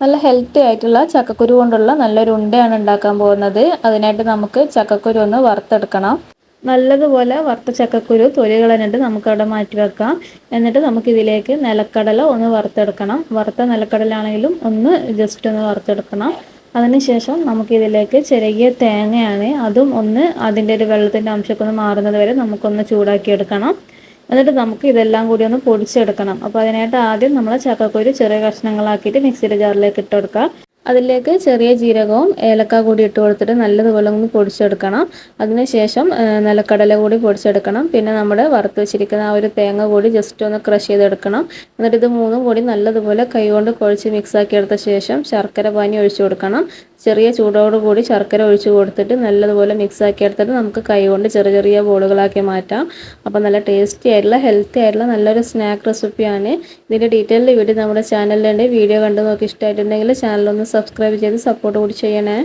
നല്ല ഹെൽത്തി ആയിട്ടുള്ള ചക്കക്കുരു കൊണ്ടുള്ള നല്ലൊരു ഉണ്ടയാണ് ഉണ്ടാക്കാൻ പോകുന്നത്. അതിനായിട്ട് നമുക്ക് ചക്കക്കുരു ഒന്ന് വറുത്തെടുക്കണം. നല്ലതുപോലെ വറുത്ത ചക്കക്കുരു തൊലി കളഞ്ഞിട്ട് നമുക്കവിടെ മാറ്റി വെക്കാം. എന്നിട്ട് നമുക്ക് ഇതിലേക്ക് നിലക്കടല ഒന്ന് വറുത്തെടുക്കണം. വറുത്ത നിലക്കടലാണെങ്കിലും ഒന്ന് ജസ്റ്റ് ഒന്ന് വറുത്തെടുക്കണം. അതിനുശേഷം നമുക്കിതിലേക്ക് ചെറിയ തേങ്ങയാണ്. അതും ഒന്ന് അതിന്റെ ഒരു വെള്ളത്തിന്റെ അംശമൊക്കെ ഒന്ന് മാറുന്നത് വരെ നമുക്കൊന്ന് ചൂടാക്കി എടുക്കണം എന്നിട്ട് നമുക്ക് ഇതെല്ലാം കൂടി ഒന്ന് പൊടിച്ചെടുക്കണം. അപ്പോൾ അതിനായിട്ട് ആദ്യം നമ്മൾ ചക്കക്കുരു ചെറിയ കഷ്ണങ്ങളാക്കിയിട്ട് മിക്സിയുടെ ജാറിലേക്ക് ഇട്ട് കൊടുക്കുക. അതിലേക്ക് ചെറിയ ജീരകവും ഏലക്ക കൂടി ഇട്ട് കൊടുത്തിട്ട് നല്ലതുപോലെ ഒന്ന് പൊടിച്ചെടുക്കണം. അതിനുശേഷം നിലക്കടല കൂടി പൊടിച്ചെടുക്കണം. പിന്നെ നമ്മുടെ വറുത്ത് വെച്ചിരിക്കുന്ന ആ ഒരു തേങ്ങ കൂടി ജസ്റ്റ് ഒന്ന് ക്രഷ് ചെയ്തെടുക്കണം. എന്നിട്ട് ഇത് മൂന്നും കൂടി നല്ലതുപോലെ കൈകൊണ്ട് കുഴച്ച് മിക്സാക്കി എടുത്ത ശേഷം ശർക്കര പാനി ഒഴിച്ചു കൊടുക്കണം. ചെറിയ ചൂടോടുകൂടി ശർക്കര ഒഴിച്ച് കൊടുത്തിട്ട് നല്ലതുപോലെ മിക്സാക്കി എടുത്തിട്ട് നമുക്ക് കൈകൊണ്ട് ചെറിയ ചെറിയ ബോളുകളാക്കി മാറ്റാം. അപ്പോൾ നല്ല ടേസ്റ്റി ആയിട്ടുള്ള ഹെൽത്തി ആയിട്ടുള്ള നല്ലൊരു സ്നാക്ക് റെസിപ്പിയാണ് ഇതിന്റെ ഡീറ്റെയിൽഡ് വീഡിയോ നമ്മുടെ ചാനലിലുണ്ട് വീഡിയോ കണ്ടു നോക്കി ഇഷ്ടമായിട്ടുണ്ടെങ്കിൽ ചാനലൊന്ന് സബ്സ്ക്രൈബ് ചെയ്ത് സപ്പോർട്ട് കൂടി ചെയ്യണേ.